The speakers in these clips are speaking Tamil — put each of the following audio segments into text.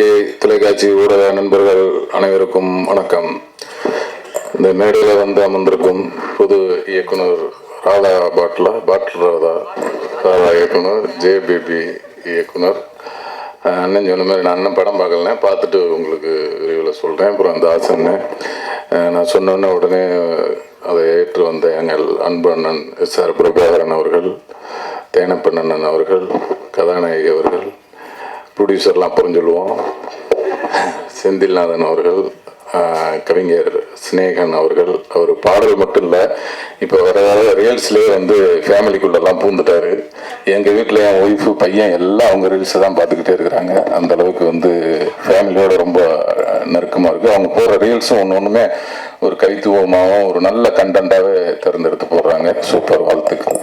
பத்திரிகை தொலைக்காட்சி ஊடக நண்பர்கள் அனைவருக்கும் வணக்கம். இந்த மேடையில் வந்து அமர்ந்திருக்கும் புது இயக்குனர் ராதா பாட்லா பாட்டில் ராதா ராதா இயக்குனர் ஜேபிபி இயக்குனர். அண்ணன் சொன்ன மாதிரி நான் அண்ணன் படம் பார்க்கலனே பார்த்துட்டு உங்களுக்கு விரிவில் சொல்கிறேன் அப்புறம் அந்த ஆசன்னு நான் சொன்னோன்னே உடனே அதை ஏற்று வந்த எங்கள் அன்பு அண்ணன் எஸ் ஆர் பிரபாகரன் அவர்கள் தேனப்பண்ணன் அவர்கள் கதாநாயகி அவர்கள் ப்ரொடியூசர்லாம் அப்புறம் சொல்லுவோம் செந்தில்நாதன் அவர்கள் கவிஞர் சினேகன் அவர்கள் அவர் பாடல் மட்டும் இல்லை இப்போ வர வர ரீல்ஸ்லேயே வந்து ஃபேமிலிக்குள்ளெல்லாம் பூந்துட்டாரு எங்கள் வீட்டில் என் ஒய்ஃபு பையன் எல்லாம் அவங்க ரீல்ஸை தான் பார்த்துக்கிட்டே இருக்கிறாங்க. அந்த அளவுக்கு வந்து ஃபேமிலியோட ரொம்ப நெருக்கமாக இருக்குது அவங்க போடுற ரீல்ஸும் ஒன்று ஒன்றுமே ஒரு கைத்துவமாகவும் ஒரு நல்ல கண்டென்ட்டாகவே தேர்ந்தெடுத்து போடுறாங்க. சூப்பர் வாழ்த்துக்கள்.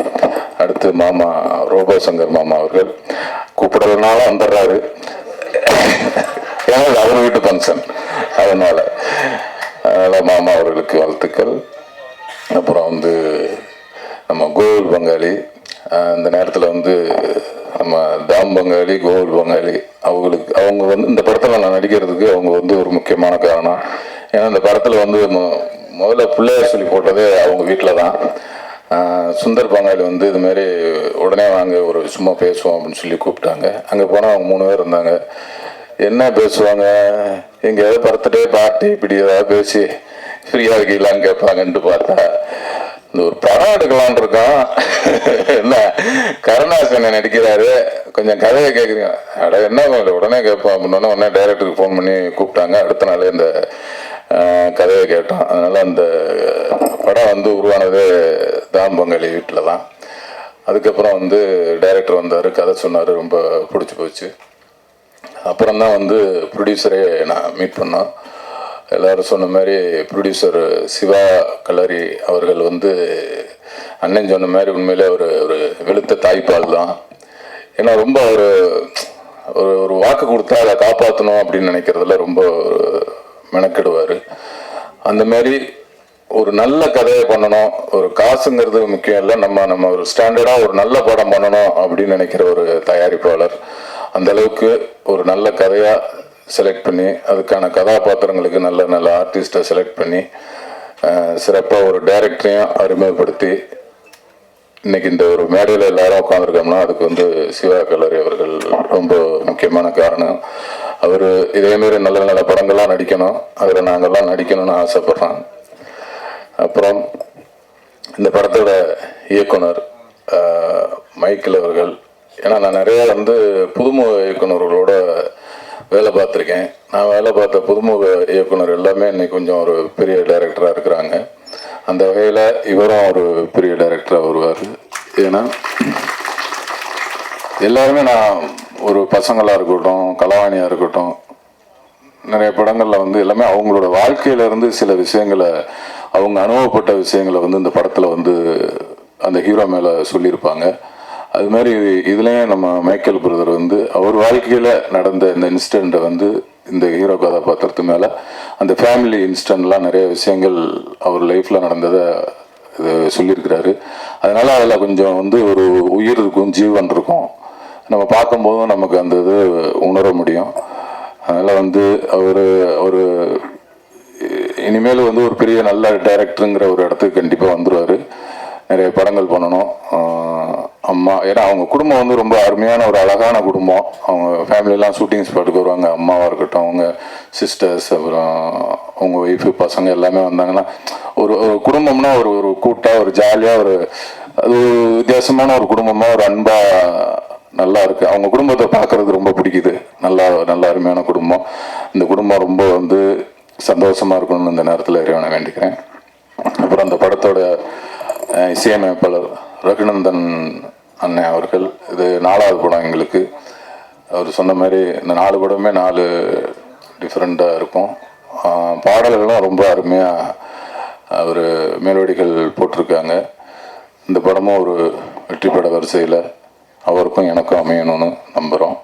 அடுத்து மாமா ரோபோ சங்கர் மாமா அவர்கள். கூப்பிடலனாலும் வந்துடுறாரு. ஏன்னா அவர் வீட்டு ஃபங்க்ஷன் அதனால அதனால மாமா அவர்களுக்கு வாழ்த்துக்கள். அப்புறம் வந்து நம்ம கோகுல் பங்காளி அந்த நேரத்தில் வந்து நம்ம தாம் பங்காளி கோகுல் பங்காளி அவங்களுக்கு அவங்க வந்து இந்த படத்தில் நான் நடிக்கிறதுக்கு அவங்க வந்து ஒரு முக்கியமான காரணம். ஏன்னா இந்த படத்தில் வந்து முதல்ல பிள்ளையார் சொல்லி போட்டதே அவங்க வீட்டில் தான் சுந்தர் பங்காளி வந்து இது மாதிரி உடனே வாங்க ஒரு சும்மா பேசுவோம் அப்படின்னு சொல்லி கூப்பிட்டாங்க. அங்கே போனால் அவங்க மூணு பேர் இருந்தாங்க. என்ன பேசுவாங்க? எங்கேயாவது பர்த்டே பார்ட்டி இப்படி ஏதாவது பேசி ஃப்ரீயாக இருக்கீங்களான்னு கேட்பாங்கன்ட்டு பார்த்தா இந்த ஒரு படம் எடுக்கலான் இருக்கோம் என்ன? கருணாசனை நடிக்கிறாரு. கொஞ்சம் கதையை கேட்குறீங்க அட என்ன உடனே கேட்போம் அப்படின்னா உடனே டைரக்டருக்கு ஃபோன் பண்ணி கூப்பிட்டாங்க. அடுத்த நாளே இந்த கதையை கேட்டோம் அதனால அந்த படம் வந்து உருவானது தாம் பங்காளி வீட்டில் தான். அதுக்கப்புறம் வந்து டைரக்டர் வந்தார் கதை சொன்னார் ரொம்ப பிடிச்சி போச்சு. அப்புறம் தான் வந்து ப்ரொடியூசரே நான் மீட் பண்ணோம். எல்லாரும் சொன்ன மாதிரி ப்ரொடியூசர் சிவா கலரி அவர்கள் வந்து அண்ணன் சொன்ன மாதிரி உண்மையிலே ஒரு ஒரு வெளுத்த தாய்ப்பால் தான். ஏன்னா ரொம்ப ஒரு ஒரு ஒரு வாக்கு கொடுத்தா அதை காப்பாற்றணும் அப்படின்னு நினைக்கிறதுல ரொம்ப மெனக்கெடுவார். அந்த மாதிரி ஒரு நல்ல கதையை பண்ணணும். ஒரு காசுங்கிறது முக்கியம் இல்லை. நம்ம நம்ம ஒரு ஸ்டாண்டர்டாக ஒரு நல்ல படம் பண்ணணும் அப்படின்னு நினைக்கிற ஒரு தயாரிப்பாளர். அந்த அளவுக்கு ஒரு நல்ல கதையாக செலக்ட் பண்ணி அதுக்கான கதாபாத்திரங்களுக்கு நல்ல நல்ல ஆர்டிஸ்ட்டை செலக்ட் பண்ணி சிறப்பாக ஒரு டைரக்டரையும் அறிமுகப்படுத்தி இன்னைக்கு இந்த ஒரு மேடையில் எல்லாரும் உட்காந்துருக்கோம்னா அதுக்கு வந்து சிவா கல்லூரி அவர்கள் ரொம்ப முக்கியமான காரணம். அவர் இதேமாரி நல்ல நல்ல படங்கள்லாம் நடிக்கணும். அதில் நாங்கள்லாம் நடிக்கணும்னு ஆசைப்பட்றோம். அப்புறம் இந்த படத்தோட இயக்குனர் ஆஹ், மைக்கேல் அவர்கள். ஏன்னா நான் நிறைய வந்து புதுமுக இயக்குனர்களோட வேலை பார்த்துருக்கேன். நான் வேலை பார்த்த புதுமுக இயக்குனர் எல்லாமே இன்னைக்கு கொஞ்சம் ஒரு பெரிய டைரக்டராக இருக்கிறாங்க. அந்த வகையில் இவரும் ஒரு பெரிய டைரக்டராக வருவார். ஏன்னா எல்லாருமே நான் ஒரு பசங்களாக இருக்கட்டும் கலாவாணியாக இருக்கட்டும் நிறைய படங்களில் வந்து எல்லாமே அவங்களோட வாழ்க்கையில இருந்து சில விஷயங்களை அவங்க அனுபவப்பட்ட விஷயங்களை வந்து இந்த படத்தில் வந்து அந்த ஹீரோ மேலே சொல்லியிருப்பாங்க. அது மாதிரி இதுலேயும் நம்ம மைக்கேல் பிரதர் வந்து அவர் வாழ்க்கையில் நடந்த இந்த இன்சிடெண்ட்டை வந்து இந்த ஹீரோ கதாபாத்திரத்து மேலே அந்த ஃபேமிலி இன்சிடெண்ட்லாம் நிறைய விஷயங்கள் அவர் லைஃப்பில் நடந்ததை இது சொல்லியிருக்கிறாரு. அதனால் அதில் கொஞ்சம் வந்து ஒரு உயிர் இருக்கும் ஜீவன் இருக்கும். நம்ம பார்க்கும்போதும் நமக்கு அந்த இது உணர முடியும். அதனால் வந்து அவர் ஒரு இனிமேல் வந்து ஒரு பெரிய நல்ல டைரக்டருங்கிற ஒரு இடத்துக்கு கண்டிப்பாக வந்துடுவார் நிறைய படங்கள் பண்ணணும். அம்மா ஏன்னா அவங்க குடும்பம் வந்து ரொம்ப அருமையான ஒரு அழகான குடும்பம். அவங்க ஃபேமிலியெலாம் ஷூட்டிங் ஸ்பாட்டுக்கு வருவாங்க. அம்மாவாக இருக்கட்டும் அவங்க சிஸ்டர்ஸ் அப்புறம் அவங்க ஒய்ஃபு பசங்க எல்லாமே வந்தாங்கன்னா ஒரு ஒரு குடும்பம்னா ஒரு ஒரு கூட்டாக ஒரு ஜாலியாக ஒரு அது ஒரு வித்தியாசமான ஒரு குடும்பமாக ஒரு அன்பாக நல்லா இருக்கு. அவங்க குடும்பத்தை பார்க்கறது ரொம்ப பிடிக்குது. நல்லா நல்ல அருமையான குடும்பம். இந்த குடும்பம் ரொம்ப வந்து சந்தோஷமாக இருக்கணும்னு இந்த நேரத்தில் இறைவனை வேண்டிக்கிறேன். அப்புறம் அந்த படத்தோட இசையமைப்பாளர் ரகுநந்தன் அண்ணன் அவர்கள் இது நாலாவது படம் எங்களுக்கு. அவர் சொன்ன மாதிரி இந்த நாலு படமே நாலு டிஃப்ரெண்ட்டாக இருக்கும். பாடல்களும் ரொம்ப அருமையாக அவர் மேலோடிகள் போட்டிருக்காங்க. இந்த படமும் ஒரு வெற்றி பட வரிசையில் அவருக்கும் எனக்கும் அமையணும்னு நம்புகிறோம்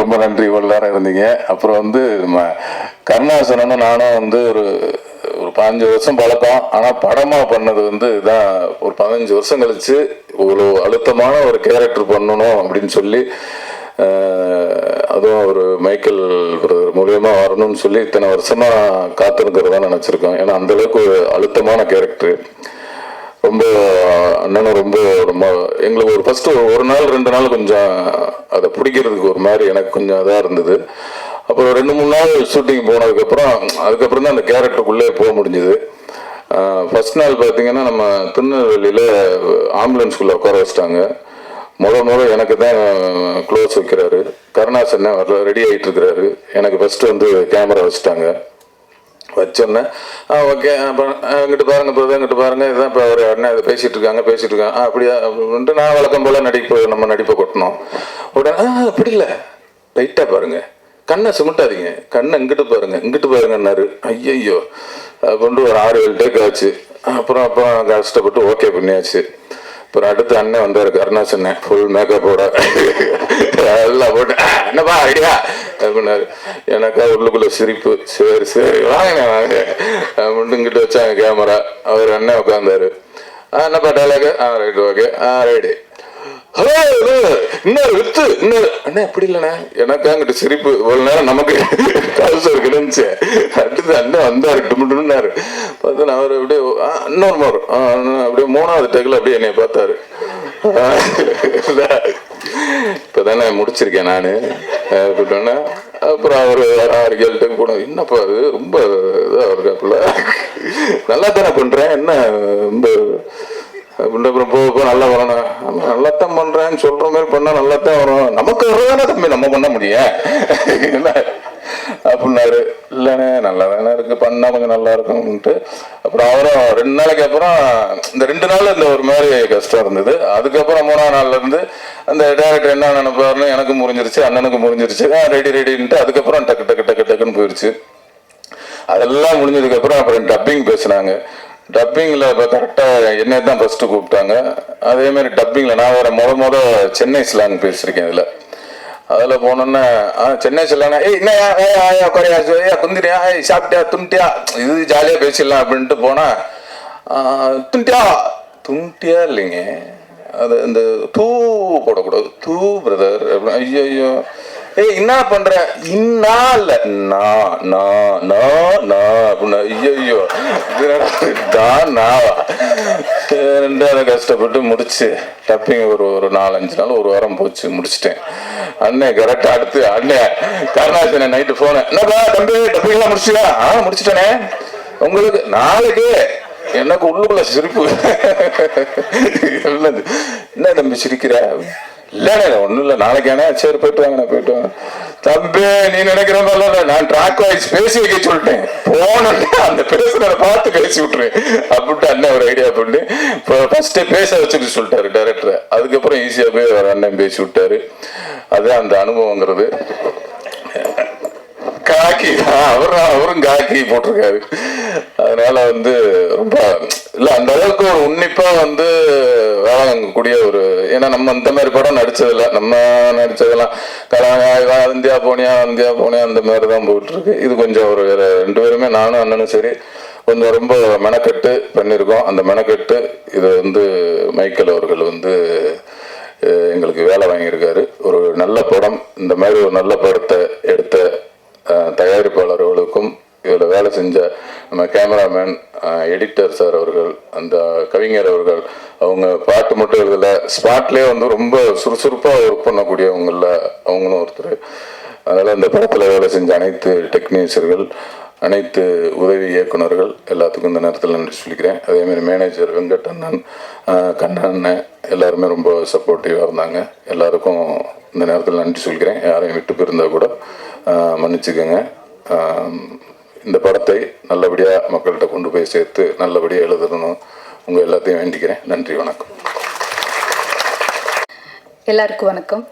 ரொம்ப நன்றி இவ்வளோ நேரம் இருந்தீங்க. அப்புறம் வந்து நம்ம கருணாசனும் நானும் வந்து ஒரு ஒரு பதினஞ்சு வருஷம் பழக்கம். ஆனால் படமாக பண்ணது வந்து இதான் ஒரு பதினஞ்சு வருஷம் கழிச்சு ஒரு அழுத்தமான ஒரு கேரக்டர் பண்ணணும் அப்படின்னு சொல்லி அதுவும் ஒரு மைக்கேல் பிரதர் மூலியமா வரணும்னு சொல்லி இத்தனை வருஷமா காத்திருக்கிறதா நினைச்சிருக்கோம். ஏன்னா அந்த அளவுக்கு ஒரு அழுத்தமான கேரக்டர் ரொம்ப அண்ணனும் ரொம்ப ரொம்ப எங்களுக்கு ஒரு ஃபர்ஸ்ட் ஒரு நாள் ரெண்டு நாள் கொஞ்சம் அதை பிடிக்கிறதுக்கு ஒரு மாதிரி எனக்கு கொஞ்சம் இதாக இருந்தது. அப்புறம் ரெண்டு மூணு நாள் ஷூட்டிங் போனதுக்கப்புறம் அதுக்கப்புறம் தான் அந்த கேரக்டருக்குள்ளே போக முடிஞ்சுது. ஃபர்ஸ்ட் நாள் பார்த்தீங்கன்னா நம்ம திருநெல்வேலியில் ஆம்புலன்ஸ்குள்ளே உட்கார வச்சிட்டாங்க. முத முத எனக்கு தான் க்ளோஸ் வைக்கிறாரு. கருணாசன் வரல ரெடி ஆகிட்டு இருக்கிறாரு. எனக்கு ஃபர்ஸ்ட் வந்து கேமரா வச்சுட்டாங்க. வச்சோன்னே ஓகே அப்போ இங்கிட்டு பாருங்க இப்போ எங்கிட்ட பாருங்க. இதுதான் இப்போ அவர் அண்ணன் இதை பேசிட்டு இருக்காங்க பேசிட்டு இருக்காங்க அப்படியா? அப்படின்ட்டு நான் வழக்கம் போல நடிப்பு நம்ம நடிப்பை கொட்டணும். உடனே ஆ அப்படி இல்லை. லைட்டாக பாருங்க. கண்ணை சுமட்டாதீங்க. கண்ணை இங்கிட்டு பாருங்க. இங்கிட்டு பாருங்கன்னாரு. ஐயையோ. அப்படின்ட்டு ஒரு ஆறு ஏழு டேக் ஆச்சு. அப்புறம் அப்புறம் கஷ்டப்பட்டு ஓகே பண்ணியாச்சு. அப்புறம் அடுத்து அண்ணன் வந்தாரு கருணாசன் ஃபுல் மேக்கப்போட எல்லாம் போட்டு என்னப்பா ஐடியா அப்படின்னாரு. எனக்கா உள்ளுக்குள்ள சிரிப்பு. சரி சரி வாங்க வாங்க. அப்படின்ட்டு வச்சாங்க கேமரா அவர் அண்ணன் உட்காந்தாரு ஆ என்னப்பா டைலாக் ஆ ரைட் ஓகே ஆ ரைடு ஹலோ இன்னொரு வித்து இன்னொரு அண்ணா எப்படி இல்லைண்ணே. எனக்கு அங்கிட்டு சிரிப்பு. ஒரு நேரம் நமக்கு கல்சர் கிடந்துச்சு. அடுத்து அண்ணன் வந்தாரு டுமுட்டுனாரு பார்த்து நான் அவர் அப்படியே ஆ, இன்னொரு மோர் அப்படியே மூணாவது டேக்கில் அப்படியே என்னை பார்த்தாரு. இப்போதானே முடிச்சிருக்கேன் நான். அப்படின்னா அப்புறம் அவர் ஆறு ஏழு டேக் போனோம் என்னப்பா அது ரொம்ப இதாக இருக்காப்புல நல்லா தானே பண்ணுறேன் என்ன ரொம்ப அப்படின்ற போக போக நல்லா வரணும். நல்லாத்தான் நல்லா பண்றேன்னு சொல்ற மாதிரி பண்ணா நல்லா தான் வரும். நமக்கு வரதானே தம்பி நம்ம பண்ண முடியும் என்ன? அப்படின்னாரு. இல்லைண்ணே நல்லா தானே இருக்கு. பண்ணா கொஞ்சம் நல்லா இருக்கும்ன்ட்டு அப்புறம் அவரும் ரெண்டு நாளைக்கு அப்புறம் இந்த ரெண்டு நாள் இந்த ஒரு மாதிரி கஷ்டம் இருந்தது. அதுக்கப்புறம் மூணாவது நாள்ல இருந்து அந்த டேரக்டர் என்ன நினைப்பாருன்னு எனக்கு முறிஞ்சிருச்சு அண்ணனுக்கு முறிஞ்சிருச்சு ரெடி ரெடின்ட்டு அதுக்கப்புறம் டக்கு டக்கு டக்கு டக்குன்னு போயிடுச்சு அதெல்லாம் முடிஞ்சதுக்கு அப்புறம் அப்புறம் டப்பிங் பேசுனாங்க. டப்பிங்கில் இப்போ கரெக்டாக என்னை தான் ஃபஸ்ட்டு கூப்பிட்டாங்க. அதே மாதிரி டப்பிங்கில் நான் வேறு முத முத சென்னை ஸ்லாங் பேசியிருக்கேன் இதில். அதில் போனோன்னே ஆ சென்னை ஸ்லாங் ஏய் என்ன ஏய் குறையா ஏய் குந்திரியா ஏய் சாப்பிட்டியா துண்டியா? இது ஜாலியாக பேசிடலாம் அப்படின்ட்டு போனால் துண்டியா? துண்டியா இல்லைங்க. அது இந்த தூ போடக்கூடாது. தூ பிரதர் ஐயோ ஐயோ ஏய் என்ன பண்ற? இன்னா இல்ல. நா நா நா நான் அப்படின்னு ஐயோ தான் நாவா கஷ்டப்பட்டு முடிச்சு டப்பிங் ஒரு ஒரு நாலஞ்சு நாள் ஒரு வாரம் போச்சு முடிச்சிட்டேன். அண்ணே கரெக்டா அடுத்து அண்ணே கருணாசன நைட்டு போன என்னப்பா தம்பி டப்பிங் எல்லாம் முடிச்சியா ஆ முடிச்சிட்டேனே. உங்களுக்கு நாளைக்கு எனக்கு உள்ளுக்குள்ள சிரிப்பு. என்னது? என்ன தம்பி சிரிக்கிற? இல்லண்ணே ஒண்ணும் இல்லை நாளைக்கானே சரி போயிட்டு வாங்க போயிட்டு வாங்க. தம்பி நீ நினைக்கிற மாதிரி நான் ட்ராக் வாய்ஸ் பேசி வைக்க சொல்லிட்டேன். போனோடனே அந்த பேசுறத பார்த்து பேசி விட்டுறேன் அப்படின்ட்டு அண்ணன் ஒரு ஐடியா பண்ணி ஃபர்ஸ்ட் பேச வச்சுட்டு சொல்லிட்டாரு டேரக்டர் அதுக்கப்புறம் ஈஸியா போய் ஒரு அண்ணன் பேசி விட்டாரு. அதுதான் அந்த அனுபவங்கிறது. காக்கி. அவரும் அவரும் காக்கி போட்டிருக்காரு. அதனால வந்து ரொம்ப இல்ல அந்த அளவுக்கு ஒரு உன்னிப்பா வந்து வேலை வாங்கக்கூடிய ஒரு ஏன்னா நம்ம இந்த மாதிரி படம் நடிச்சதில்ல. நம்ம நடிச்சதெல்லாம் கலாநாயகா இந்தியா போனியா இந்தியா போனியா அந்த மாதிரி தான் போயிட்டு இருக்கு இது கொஞ்சம் ஒரு ரெண்டு பேருமே நானும் அண்ணனும் சரி கொஞ்சம் ரொம்ப மெனக்கட்டு பண்ணியிருக்கோம். அந்த மெனக்கட்டு இதை வந்து மைக்கேல் அவர்கள் வந்து எங்களுக்கு வேலை வாங்கியிருக்காரு. ஒரு நல்ல படம். இந்த மாதிரி ஒரு நல்ல படத்தை எடுத்த தயாரிப்பாளர்களுக்கும் இதில் வேலை செஞ்ச நம்ம கேமராமேன் எடிட்டர் சார் அவர்கள் அந்த கவிஞர் அவர்கள் அவங்க பாட்டு மட்டும் எழுதல ஸ்பாட்லேயே வந்து ரொம்ப சுறுசுறுப்பாக ஒர்க் பண்ணக்கூடியவங்கள அவங்களும் ஒருத்தர். அதனால் அந்த படத்தில் வேலை செஞ்ச அனைத்து டெக்னீஷியர்கள் அனைத்து உதவி இயக்குனர்கள் எல்லாத்துக்கும் இந்த நேரத்தில் நன்றி சொல்லிக்கிறேன். அதேமாதிரி மேனேஜர் வெங்கட் அண்ணன் ஆஹ் கண்ணன் எல்லாருமே ரொம்ப சப்போர்ட்டிவாக இருந்தாங்க. எல்லாருக்கும் இந்த நேரத்தில் நன்றி சொல்லிக்கிறேன். யாரையும் விட்டு போயிருந்தா கூட மன்னிச்சுக்கோங்க. இந்த படத்தை நல்லபடியாக மக்கள்கிட்ட கொண்டு போய் சேர்த்து நல்லபடியாக எழுதணும். உங்கள் எல்லாத்தையும் வேண்டிக்கிறேன். நன்றி வணக்கம். எல்லாருக்கும் வணக்கம்.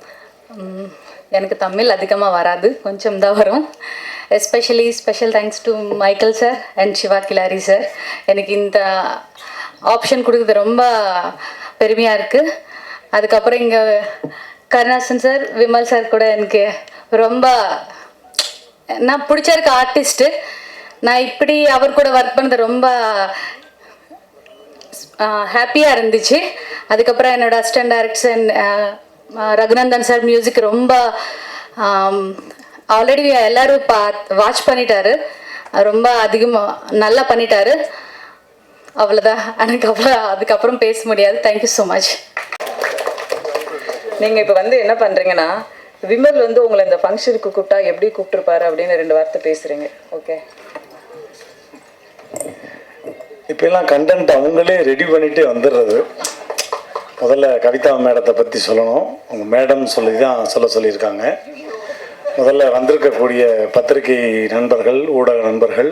எனக்கு தமிழ் அதிகமாக வராது. கொஞ்சம் தான் வரும். Especially special thanks to Michael sir and Siva Khilari sir எனக்கு இந்த ஆப்ஷன் கொடுக்குறது ரொம்ப பெருமையாக இருக்குது அதுக்கப்புறம் இங்கே கருணாசன் சார் விமல் சார் கூட எனக்கு ரொம்ப நான் பிடிச்சிருக்க ஆர்டிஸ்ட்டு நான் இப்படி அவர் கூட ஒர்க் பண்ணது ரொம்ப ஹாப்பியாக இருந்துச்சு. அதுக்கப்புறம் என்னோடய assistant and Raghunandan sir music ரொம்ப ஆல்ரெடி எல்லாரும் பா வாட்ச் பண்ணிட்டாரு. ரொம்ப அதிகமாக நல்லா பண்ணிட்டாரு. அவ்வளோதான் எனக்கு அவ்வளோ அதுக்கப்புறம் பேச முடியாது. தேங்க்யூ ஸோ மச் நீங்க இப்ப வந்து என்ன பண்றீங்கன்னா விமல் வந்து உங்களை இந்த ஃபங்க்ஷனுக்கு கூப்பிட்டா எப்படி கூப்பிட்டுருப்பாரு அப்படின்னு ரெண்டு வார்த்தை பேசுறீங்க. ஓகே இப்பெல்லாம் கண்டென்ட் அவங்களே ரெடி பண்ணிட்டு வந்துடுறது. முதல்ல கவிதா மேடத்தை பற்றி சொல்லணும். அவங்க மேடம் சொல்லி தான் சொல்ல சொல்லியிருக்காங்க. முதல்ல வந்திருக்கக்கூடிய பத்திரிகை நண்பர்கள் ஊடக நண்பர்கள்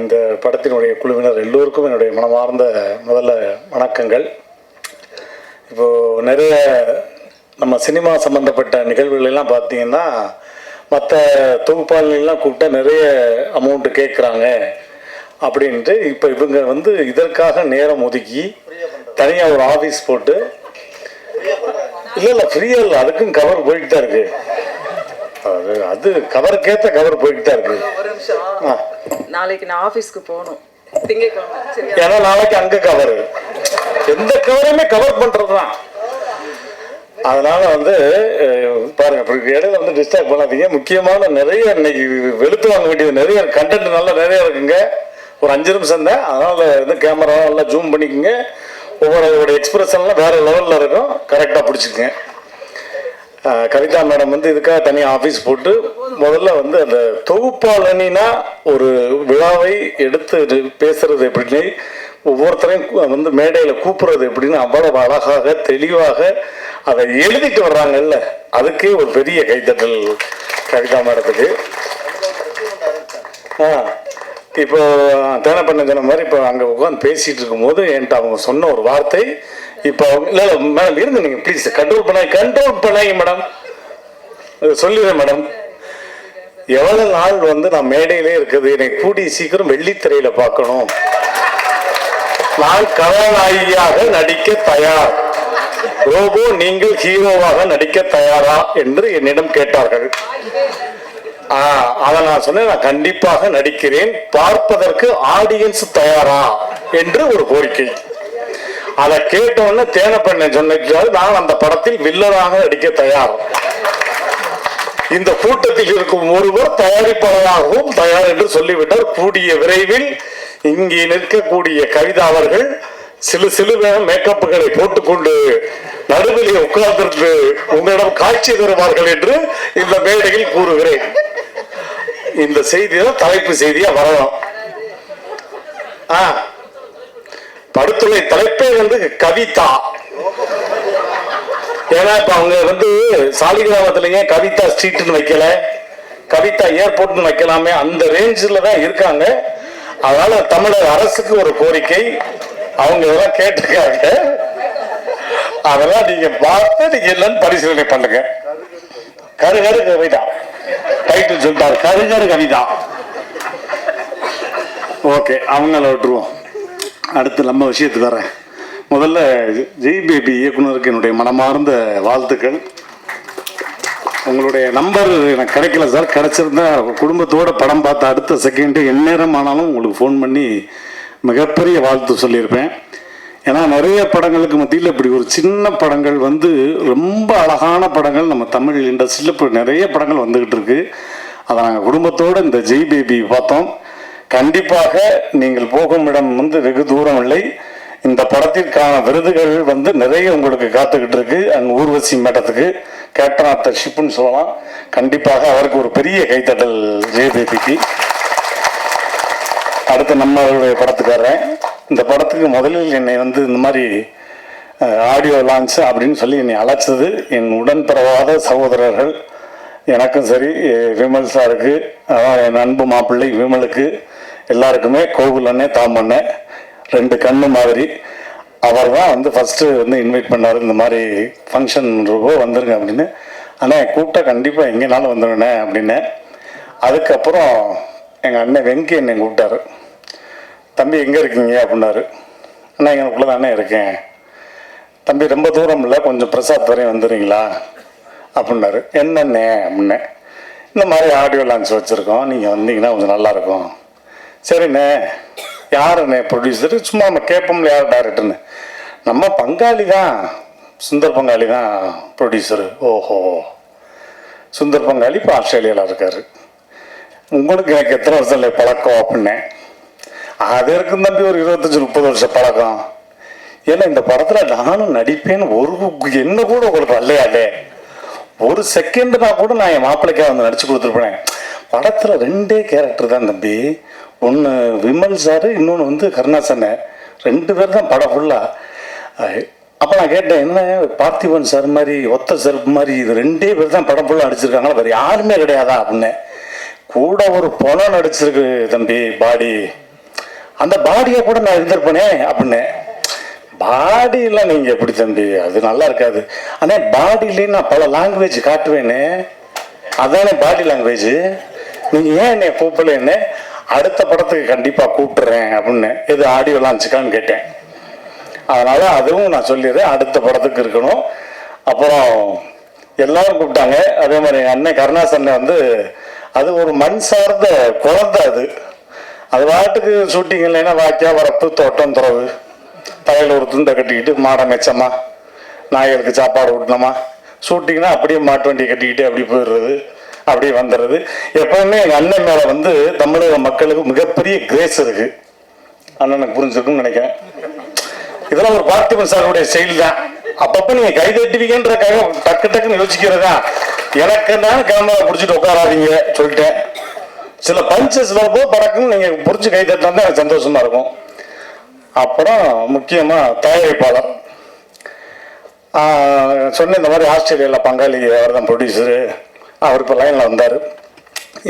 இந்த படத்தினுடைய குழுவினர் எல்லோருக்கும் என்னுடைய மனமார்ந்த முதல்ல வணக்கங்கள். இப்போது நிறைய நம்ம சினிமா சம்மந்தப்பட்ட நிகழ்வுகளெல்லாம் பார்த்திங்கன்னா பார்த்தீங்கன்னா மற்ற தொகுப்பாளர்கள்லாம் கூப்பிட்டா நிறைய அமௌண்ட்டு கேட்குறாங்க. அப்படின்ட்டு இப்போ இவங்க வந்து இதற்காக நேரம் ஒதுக்கி தனியாக ஒரு ஆஃபீஸ் போட்டு இல்லை இல்லை ஃப்ரீயாக இல்லை அதுக்கும் கவர் போயிட்டு தான் இருக்கு. அது அது கவருக்கேற்ற கவர் போயிட்டு தான் இருக்கு. ஒரு நிமிஷம். நாளைக்கு நான் ஆபீஸ்க்கு போகணும். ஏன்னா நாளைக்கு அங்க கவர் எந்த கவரையுமே கவர் பண்றது தான். அதனால வந்து பாருங்க இடையில வந்து டிஸ்டர்ப் பண்ணாதீங்க. முக்கியமான நிறைய இன்னைக்கு வெளுத்து வாங்க வேண்டியது நிறைய கண்டென்ட் நல்லா நிறைய இருக்குங்க. ஒரு அஞ்சு நிமிஷம் தான். அதனால வந்து கேமரா நல்லா ஜூம் பண்ணிக்கோங்க. ஒவ்வொரு எக்ஸ்பிரஷன்லாம் வேற லெவலில் இருக்கும். கரெக்டாக பிடிச்சிருக்கேன் கவிதா மேடம் வந்து இதுக்காக தனியாக ஆஃபீஸ் போட்டு முதல்ல வந்து அந்த தொகுப்பாளனா ஒரு விழாவை எடுத்து பேசுறது எப்படின்னு ஒவ்வொருத்தரையும் வந்து மேடையில் கூப்பிடுறது எப்படின்னு அவ்வளவு அழகாக தெளிவாக அதை எழுதிட்டு வர்றாங்கல்ல. அதுக்கே ஒரு பெரிய கைத்தட்டல் கவிதா மேடத்துக்கு. ஆ. இப்போ தேனப்பண்ண சொன்ன மாதிரி இப்போ அங்கே உட்காந்து பேசிட்டு இருக்கும்போது என்கிட்ட அவங்க சொன்ன ஒரு வார்த்தை இப்போ அவங்க இல்லை இல்லை மேடம் இருங்க நீங்கள் ப்ளீஸ் கண்ட்ரோல் பண்ண கண்ட்ரோல் பண்ணாங்க மேடம் சொல்லிடுறேன் மேடம் எவ்வளவு நாள் வந்து நான் மேடையிலே இருக்குது என்னை கூடி சீக்கிரம் வெள்ளித்திரையில பார்க்கணும். நான் கதாநாயகியாக நடிக்க தயார். ரோபோ நீங்கள் ஹீரோவாக நடிக்க தயாரா என்று என்னிடம் கேட்டார்கள். அதை நான் சொன்னேன் நான் கண்டிப்பாக நடிக்கிறேன் பார்ப்பதற்கு ஆடியன்ஸ் தயாரா என்று ஒரு கோரிக்கை. அதை கேட்டவுடனே தேனப்பண்ண சொன்னால் நான் அந்த படத்தில் வில்லனாக நடிக்க தயார். இந்த கூட்டத்தில் இருக்கும் ஒருவர் தயாரிப்பாளராகவும் தயார் என்று சொல்லிவிட்டார். கூடிய விரைவில் இங்கே நிற்கக்கூடிய கவிதா அவர்கள் சிலு சிலுவ மேக்கப்புகளை போட்டுக்கொண்டு நடுவிலே உட்கார்ந்திருந்து உங்களிடம் காட்சி தருவார்கள் என்று இந்த மேடையில் கூறுகிறேன். இந்த செய்தி தான் தலைப்பு செய்தியா வரணும். ஆ. படுத்துறை தலைப்பே வந்து கவிதா. ஏன்னா இப்ப அவங்க வந்து சாலிகிராமத்துல ஏன் கவிதா ஸ்ட்ரீட்னு வைக்கல. கவிதா ஏர்போர்ட்னு வைக்கலாமே அந்த ரேஞ்சில் தான் இருக்காங்க. அதனால தமிழக அரசுக்கு ஒரு கோரிக்கை. அவங்க இதெல்லாம் கேட்டிருக்காங்க. அதெல்லாம் நீங்க பார்த்து நீங்க என்னன்னு பரிசீலனை பண்ணுங்க. கருகரு கவிதா. டைட்டில் சொல்லிட்டாரு கருகரு கவிதா. ஓகே அவங்கள விட்டுருவோம். அடுத்து நம்ம விஷயத்துக்கு வரேன். முதல்ல ஜெய் பேபி இயக்குனருக்கு என்னுடைய மனமார்ந்த வாழ்த்துக்கள். உங்களுடைய நம்பர் எனக்கு கிடைக்கல சார் கிடைச்சிருந்தா குடும்பத்தோட படம் பார்த்த அடுத்த செகண்டு எந்நேரம் ஆனாலும் உங்களுக்கு ஃபோன் பண்ணி மிகப்பெரிய வாழ்த்து சொல்லியிருப்பேன். ஏன்னா நிறைய படங்களுக்கு மத்தியில் இப்படி ஒரு சின்ன படங்கள் வந்து ரொம்ப அழகான படங்கள் நம்ம தமிழ் இண்டஸ்ட்ரியில் இப்போ நிறைய படங்கள் வந்துக்கிட்டு இருக்கு. அதை நாங்கள் குடும்பத்தோடு இந்த ஜெய் பேபி பார்த்தோம். கண்டிப்பாக நீங்கள் போகும் இடம் வந்து வெகு தூரம் இல்லை. இந்த படத்திற்கான விருதுகள் வந்து நிறைய உங்களுக்கு காத்துக்கிட்டு இருக்கு. அங்கே ஊர்வசி மேடத்துக்கு கேப்டன் ஆஃப் த ஷிப்னு சொல்லலாம். கண்டிப்பாக அவருக்கு ஒரு பெரிய கைத்தட்டல் ஜெய் பேபிக்கு. அடுத்து நம்மளுடைய படத்துக்காரன். இந்த படத்துக்கு முதலில் என்னை வந்து இந்த மாதிரி ஆடியோ லான்ச் அப்படின்னு சொல்லி என்னை அழைச்சது என் உடன்பிறவாத சகோதரர்கள். எனக்கும் சரி விமல் சாருக்கு அதான் என் அன்பு மாப்பிள்ளை விமலுக்கு எல்லாருக்குமே கோகுல் அண்ணே தாமண்ணே ரெண்டு கண்ணு மாதிரி. அவர் தான் வந்து ஃபஸ்ட்டு வந்து இன்வைட் பண்ணார் இந்த மாதிரி ஃபங்க்ஷன் இருக்கோ வந்துருங்க அப்படின்னு. ஆனால் கூப்பிட்டா கண்டிப்பாக எங்கேனாலும் வந்துடுண்ணே அப்படின்னு. அதுக்கப்புறம் எங்கள் அண்ணன் வெங்கி என்னை கூப்பிட்டாரு. தம்பி எங்கே இருக்கீங்க? அப்படின்னாரு. அண்ணா எங்களுக்குள்ள தானே இருக்கேன். தம்பி ரொம்ப தூரம் இல்லை. கொஞ்சம் பிரசாத் வரையும் வந்துடுறீங்களா அப்படின்னாரு. என்னண்ணே? அப்படின்னேன் இந்த மாதிரி ஆடியோ லான்ச் வச்சுருக்கோம். நீங்கள் வந்தீங்கன்னா கொஞ்சம் நல்லாயிருக்கும் சரிண்ணே. யாருண்ணே ப்ரொடியூசரு சும்மா நம்ம கேட்போம்ல யார் டேரக்டர்னு நம்ம பங்காளி தான். சுந்தர் பங்காளி தான் ப்ரொடியூசரு ஓஹோ. சுந்தர் பங்காளி இப்போ ஆஸ்திரேலியாவில் இருக்காரு. உங்களுக்கு எனக்கு எத்தனை வருஷம் இல்லை பழக்கம்? அப்படின்னேன் அது இருக்கும் தம்பி ஒரு இருபத்தஞ்சி முப்பது வருஷம் பழக்கம். ஏன்னா இந்த படத்தில் நானும் நடிப்பேன்னு ஒரு என்ன கூட உங்களுக்கு வரலையாலே ஒரு செகண்ட்னா கூட நான் என் மாப்பிள்ளைக்காக வந்து நடிச்சு கொடுத்துருப்பேன். படத்தில் ரெண்டே கேரக்டர் தான் தம்பி. ஒன்று விமல் சார் இன்னொன்று வந்து கருணாசனை. ரெண்டு பேர் தான் படம் ஃபுல்லாக அப்போ நான் கேட்டேன் என்ன பார்த்திபன் சார் மாதிரி ஒத்த செருப்பு மாதிரி இது ரெண்டே பேர் தான் படம் ஃபுல்லாக அடிச்சிருக்காங்களா வேறு யாருமே கிடையாதா? அப்படின்னு. கூட ஒரு பணம் நடிச்சிருக்கு தம்பி பாடி. அந்த பாடியை கூட நான் இருந்திருப்பேனே அப்படின்னு. பாடியெல்லாம் நீங்கள் எப்படி தம்பி அது நல்லா இருக்காது. ஆனால் பாடியிலே நான் பல லாங்குவேஜ் காட்டுவேனே. அதானே பாடி லாங்குவேஜ் நீங்கள் ஏன் என்னை கூப்பிடலன்னு அடுத்த படத்துக்கு கண்டிப்பாக கூப்பிட்றேன் அப்படின்னு. எது ஆடியோ லான்ச்சுக்கான்னு கேட்டேன். அதனால அதுவும் நான் சொல்லிடுறேன். அடுத்த படத்துக்கு இருக்கணும். அப்புறம் எல்லாரும் கூப்பிட்டாங்க. அதே மாதிரி எங்கள் அண்ணன் கருணாசன் வந்து அது ஒரு மண் சார்ந்த குழந்தை அது. அது பாட்டுக்கு ஷூட்டிங் இல்லைன்னா வாய்க்கா வரப்பு தோட்டம் துறவு தலையில் ஒரு துண்டை கட்டிக்கிட்டு மாடை மெச்சமா நாய்களுக்கு சாப்பாடு ஊட்டினோமா ஷூட்டிங்னா அப்படியே மாட்டு வண்டி கட்டிக்கிட்டு அப்படி போயிடுறது அப்படியே வந்துடுறது. எப்பவுமே எங்கள் அண்ணன் மேலே வந்து தமிழக மக்களுக்கு மிகப்பெரிய கிரேஸ் இருக்கு. அண்ணனுக்கு புரிஞ்சிருக்குன்னு நினைக்கிறேன். இதெல்லாம் ஒரு பார்த்திபன் சாருடைய செயல் தான். அப்பப்போ நீங்கள் கை தட்டுவீங்கன்றக்காக டக்கு டக்குன்னு யோசிக்கிறதா? எனக்கு தான் கேமரா பிடிச்சிட்டு உட்காராதீங்க சொல்லிட்டேன். சில பஞ்சஸ் வரப்போ பறக்குன்னு நீங்க பிடிச்சி கை தட்டினா தான் எனக்கு சந்தோஷமா இருக்கும். அப்புறம் முக்கியமா தயாரிப்பாளர். சொன்ன இந்த மாதிரி ஆஸ்திரேலியாவில் பங்காளி அவர் தான் ப்ரொடியூசரு அவர் இப்போ லைனில் வந்தார்.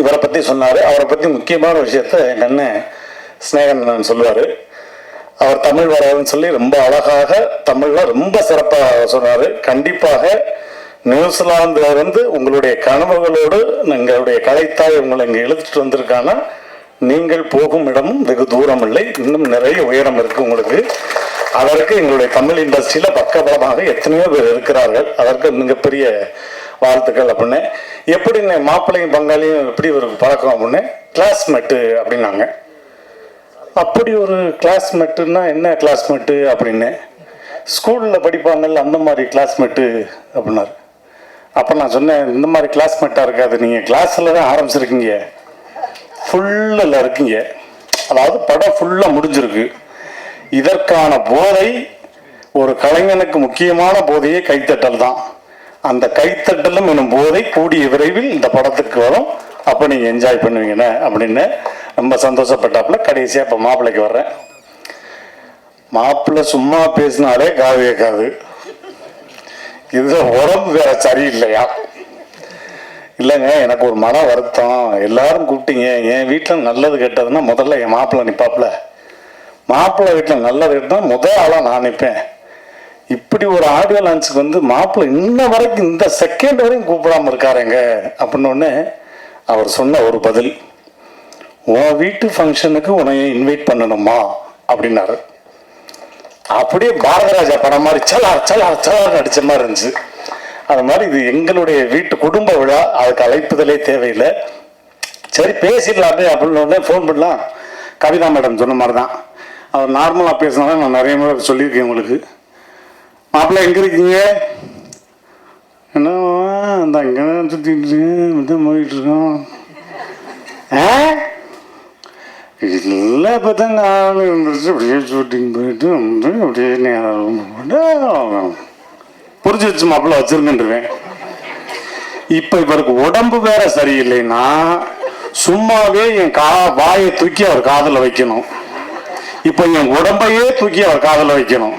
இவரை பற்றி சொன்னார். அவரை பற்றி முக்கியமான விஷயத்த எங்கள் அண்ணன் ஸ்னேகன் சொல்லுவார். அவர் தமிழ் வராதுன்னு சொல்லி ரொம்ப அழகாக தமிழில் ரொம்ப சிறப்பாக சொன்னார். கண்டிப்பாக நியூசிலாந்துல இருந்து உங்களுடைய கனவுகளோடு எங்களுடைய கலைத்தாய் உங்களை இங்கே இழுத்துட்டு வந்திருக்கானா நீங்கள் போகும் இடமும் வெகு தூரம் இல்லை இன்னும் நிறைய உயரம் இருக்கு உங்களுக்கு. அதற்கு எங்களுடைய தமிழ் இண்டஸ்ட்ரியில பக்கபலமாக எத்தனையோ பேர் இருக்கிறார்கள். அதற்கு மிகப்பெரிய வாழ்த்துக்கள் அப்படின்னு. எப்படி மாப்பிள்ளையும் பங்காளியும் எப்படி ஒரு பழக்கம் அப்படின்னு? கிளாஸ்மேட்டு அப்படின்னாங்க. அப்படி ஒரு கிளாஸ்மேட்டுன்னா என்ன கிளாஸ்மேட்டு அப்படின்னு? ஸ்கூலில் படிப்பாங்கல்ல அந்த மாதிரி கிளாஸ்மேட்டு அப்படின்னாரு. அப்போ நான் சொன்னேன் இந்த மாதிரி கிளாஸ்மேட்டாக இருக்காது நீங்கள் கிளாஸில் தான் ஆரம்பிச்சிருக்கீங்க. ஃபுல்லில் இருக்கீங்க. அதாவது படம் ஃபுல்லாக முடிஞ்சிருக்கு. இதற்கான போதை ஒரு கலைஞனுக்கு முக்கியமான போதையே கைத்தட்டல் தான். அந்த கைத்தட்டலும் எனும் போதை கூடிய விரைவில் இந்த படத்துக்கு வரும். அப்போ நீங்கள் என்ஜாய் பண்ணுவீங்கண்ணே அப்படின்னு ரொம்ப சந்தோஷப்பட்டாப்புல. கடைசியாக இப்போ மாப்பிள்ளைக்கு வர்றேன். மாப்பிள்ளை சும்மா பேசினாலே காது கேட்காது. இது உடம்பு வேற சரியில்லையா? இல்லைங்க எனக்கு ஒரு மன வருத்தம். எல்லாரும் கூப்பிட்டீங்க. என் வீட்டில் நல்லது கெட்டதுன்னா முதல்ல என் மாப்பிள்ளை நிற்பாப்புல மாப்பிள்ளை வீட்டில் நல்லது கெட்டா முதல் ஆளாக நான் நிற்பேன் இப்படி ஒரு ஆடியோ லான்ச்சுக்கு வந்து மாப்பிள்ளை இன்ன வரைக்கும் இந்த செகண்ட் வரையும் கூப்பிடாம இருக்காருங்க. அப்படின்னு அவர் சொன்ன ஒரு பதில் உன் வீட்டு ஃபங்க்ஷனுக்கு உன்னைய இன்வைட் பண்ணணுமா? அப்படின்னாரு. அப்படியே பாரதராஜா படம் மாதிரி சலார் சலார் சலார் நடிச்ச மாதிரி இருந்துச்சு. அது மாதிரி இது எங்களுடைய வீட்டு குடும்ப விழா அதுக்கு அழைப்புதலே தேவையில்லை. சரி பேசிடலாமே அப்படின்னு ஃபோன் பண்ணலாம். கவிதா மேடம் சொன்ன மாதிரி தான். அவர் நார்மலாக பேசினாலும் நான் நிறைய முறை சொல்லியிருக்கேன் உங்களுக்கு. மாப்பிள்ளை எங்கே இருக்கீங்க? என்ன அந்த அங்கே சுற்றிட்டு போயிட்டு இருக்கோம். ஆ? இல்லை இப்போ தான் இருந்துச்சு அப்படியே ஷூட்டிங் போயிட்டு வந்து அப்படியே நேரம் புரிஞ்சு வச்சு மாப்பிள்ள வச்சிருந்துருவேன் இப்போ இவருக்கு உடம்பு வேற சரியில்லைன்னா சும்மாவே என் கா வாயை தூக்கி அவர் காதில் வைக்கணும். இப்போ என் உடம்பையே தூக்கி அவர் காதில் வைக்கணும்.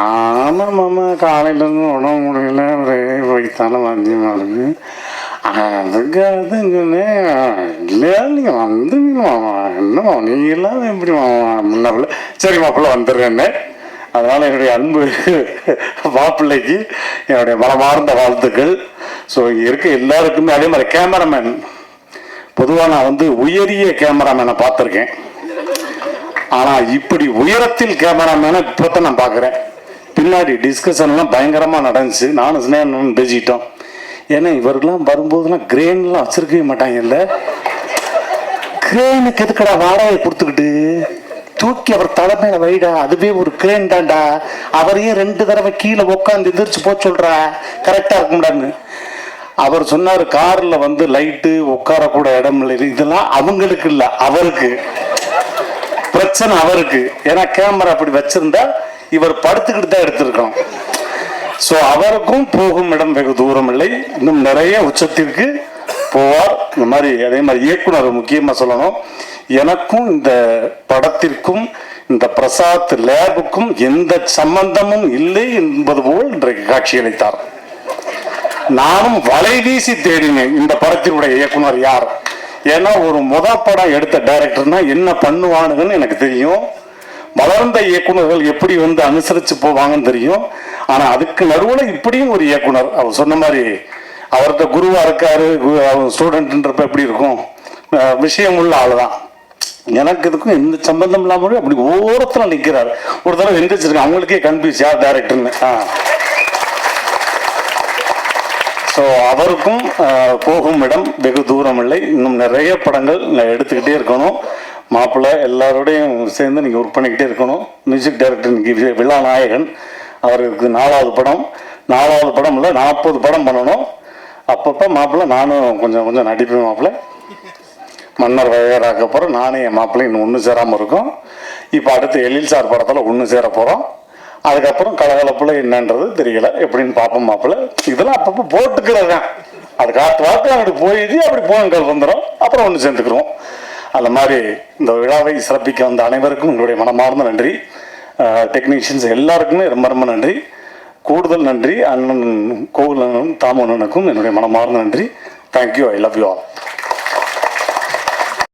ஆமாம் மாமா காலையிலேருந்து உடம்பு முடியல ஒரே வயிற்றால வந்தியமாக மாதிரி அதுக்கு இல்லையா? நீங்கள் வந்துங்க மாமா. நீ மாமா நீங்கள் இல்லாம எப்படி மாமா? முன்னாப்புல சரி மாப்பிள்ள வந்துடுறேன்னு. அதனால் என்னுடைய அன்பு மாப்பிள்ளைக்கு என்னுடைய மனமார்ந்த வாழ்த்துக்கள். ஸோ இங்கே இருக்க எல்லாருக்குமே அதே மாதிரி கேமராமேன். பொதுவாக நான் வந்து உயரிய கேமராமேனை பார்த்துருக்கேன். ஆனால் இப்படி உயரத்தில் கேமராமேனை இப்போ தான் நான் பார்க்குறேன். பின்னாடி டிஸ்கஷன்லாம் பயங்கரமாக நடந்துச்சு. நானும் ஸ்னேகனும் பேசிக்கிட்டோம். ஏன்னா இவர்கள்லாம் வரும்போதெல்லாம் கிரெயின்லாம் வச்சிருக்கவே மாட்டாங்கல்ல. கிரேனுக்கு எதுக்கடா வாடகை கொடுத்துக்கிட்டு? தூக்கி அவர் தலைமையில வைடா அதுவே ஒரு கிரேன் தான்டா. அவரையும் ரெண்டு தடவை கீழே உட்காந்து எந்திரிச்சு போக சொல்றா. கரெக்டா இருக்கும்டான்னு. அவர் சொன்னார் கார்ல வந்து லைட்டு உட்காரக்கூட இடம் இல்லை. இதெல்லாம் அவங்களுக்கு இல்லை அவருக்கு. பிரச்சனை அவருக்கு. ஏன்னா கேமரா அப்படி வச்சிருந்தா இவர் படுத்துக்கிட்டு தான் எடுத்திருக்கோம். ஸோ அவருக்கும் போகும் இடம் வெகு தூரம் இல்லை இன்னும் நிறைய உச்சத்திற்கு போவார். இந்த மாதிரி அதே மாதிரி இயக்குனர் முக்கியமாக சொல்லணும். எனக்கும் இந்த படத்திற்கும் இந்த பிரசாத் லேபுக்கும் எந்த சம்பந்தமும் இல்லை என்பது போல் இன்றைக்கு காட்சியளித்தார் நானும் வலை வீசி தேடினேன். இந்த படத்தினுடைய இயக்குனர் யார்? ஏன்னா ஒரு முத படம் எடுத்த டைரக்டர்னா என்ன பண்ணுவானுங்கன்னு எனக்கு தெரியும். வளர்ந்த இயக்குனர்கள் எப்படி வந்து அனுசரிச்சு போவாங்கன்னு தெரியும். ஆனா அதுக்கு நடுவுல இப்படியும் ஒரு இயக்குனர் அவர் சொன்ன மாதிரி அவர்கிட்ட குருவா இருக்காரு கு- அவர் ஸ்டூடெண்ட்ன்றப்ப எப்படி இருக்கும்? விஷயம் உள்ள ஆளுதான். எனக்கு இதுக்கும் எந்த சம்பந்தம் இல்லாமல் அப்படி ஓரத்தில் நிற்கிறார் ஒரு தடவை எந்திரிச்சிருக்கேன் அவங்களுக்கே கன்ஃபியூஸ் யார் டேரக்டர்னு ஆ. ஸோ அவருக்கும் போகும் இடம் வெகு தூரம் இல்லை. இன்னும் நிறைய படங்கள் நான் எடுத்துக்கிட்டே இருக்கணும். மாப்பிள்ளை எல்லாரோடையும் சேர்ந்து நீங்கள் ஒர்க் பண்ணிக்கிட்டே இருக்கணும். மியூசிக் டைரக்டர் விழா நாயகன். அவருக்கு நாலாவது படம். நாலாவது படம் இல்லை நாற்பது படம் பண்ணணும். அப்பப்போ மாப்பிள்ளை நானும் கொஞ்சம் கொஞ்சம் நடிப்பேன் மாப்பிள்ளை. மன்னர் வகையராக்க போகிறோம் நானும் என் மாப்பிள்ளை இன்னும் ஒன்று சேராமல் இருக்கும். இப்போ அடுத்து எழில் சார் படத்தில் ஒன்று சேர போகிறோம் அதுக்கப்புறம் கலகலப்பில் என்னன்றது தெரியல. எப்படின்னு பார்ப்போம் மாப்பிள்ளை. இதெல்லாம் அப்பப்போ போட்டுக்கிறது? தான் அது காற்று வாக்கு அப்படி போயிடுது அப்படி போனங்கள் வந்துடும் அப்புறம் ஒன்று சேர்ந்துக்கிறோம் அந்த மாதிரி இந்த விழாவை சிறப்பிக்க வந்த அனைவருக்கும் உங்களுடைய மனமார்ந்த நன்றி. டெக்னீஷியன்ஸ் எல்லாருக்குமே ரொம்ப ரொம்ப நன்றி. கூடுதல் நன்றி. அண்ணன் கோவில் அண்ணனும் தாமு அண்ணனுக்கும் என்னுடைய மனமார்ந்த நன்றி. Thank you I love you all